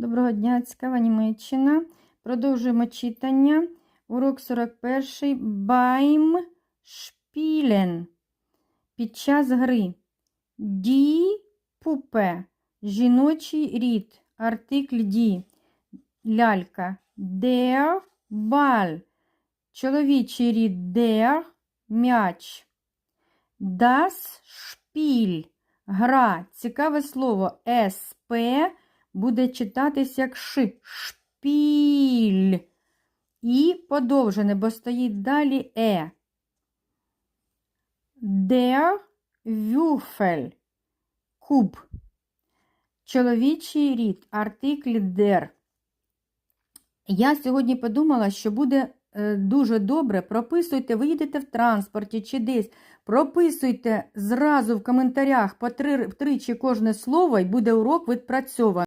Доброго дня, цікава Німеччина. Продовжуємо читання. Урок 41. Beim Spielen. Під час гри. Die Puppe. Жіночий рід. Артикль die. Лялька. Der Ball. Чоловічий рід. Der м'яч. Das Spiel. Гра. Цікаве слово. СП буде читатись як ши. Шпіль. І подовжене, бо стоїть далі е. Der Würfel. Куб. Чоловічий рід. Артикль der. Я сьогодні подумала, що буде е, дуже добре. Прописуйте, ви їдете в транспорті чи десь. Прописуйте зразу в коментарях по три, тричі кожне слово, і буде урок відпрацьований.